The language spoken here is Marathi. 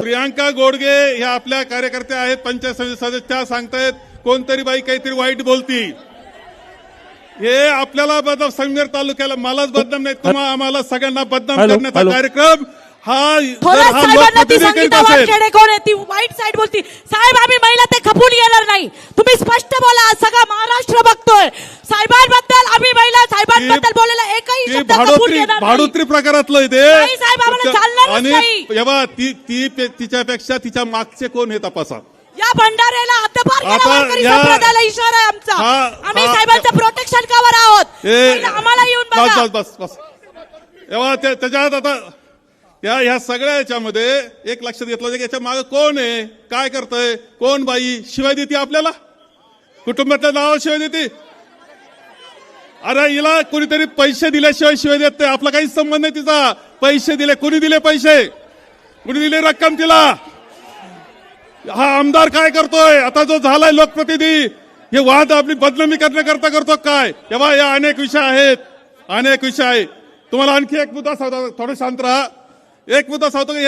प्रियांका गोडगे ह्या आपल्या कार्यकर्त्या आहेत पंचायत समिती सदस्य त्या सांगतायत कोणतरी बाई काहीतरी वाईट बोलती. हे आपल्याला बदनाम संगमेर तालुक्याला मलाच बदनाम नाही तुम्हा आम्हाला सगळ्यांना बदनाम करण्याचा. कार्यक्रम हा वाईट साईड बोलती. साहेब आम्ही महिला ते खपून येणार नाही. तुम्ही स्पष्ट बोला सगळा महाराष्ट्र बघतोय. साहेबांबद्दल आम्ही महिला साहेबांबद्दल बोलायला एकही ती शब्द खपून भाडोत्री येणार नाही. भाडोत्री प्रकारातलं नाही साहेब, आम्हाला आणि. जेव्हा ती ती तिच्यापेक्षा तिच्या मागचे कोण हे तपासा. या भंडाऱ्याला हद्दपार केला आता वारकरी या- संप्रदायाला इशारा आहे आमचा. आम्ही साहेबांचं प्रोटेक्शन कवर आहोत. आम्हाला येऊन बस बस बस त्या- त्याच्यात आता या ह्या सगळ्या याच्यामध्ये एक लक्षात घेतलं की याच्या मागे कोण आहे? काय करतंय? कोण बाई? शिवाय देते आपल्याला? कुटुंबातल्या नाव शिवाय देते? अरे हिला कोणीतरी पैसे दिल्याशिवाय शिवाय देत नाही. आपला काहीच संबंध नाही तिचा. पैसे दिले. कोणी दिले पैसे? कोणी दिले रक्कम तिला? हा आमदार काय करतोय? आता जो झालाय लोकप्रतिनिधी हे वाद आपली बदनामी करण्याकरता करतो काय? तेव्हा या अनेक विषय आहेत. अनेक विषय आहे तुम्हाला आणखी एक मुद्दा सांगतो. थोडं शांत राहा. एक मुद्दा सांगतो की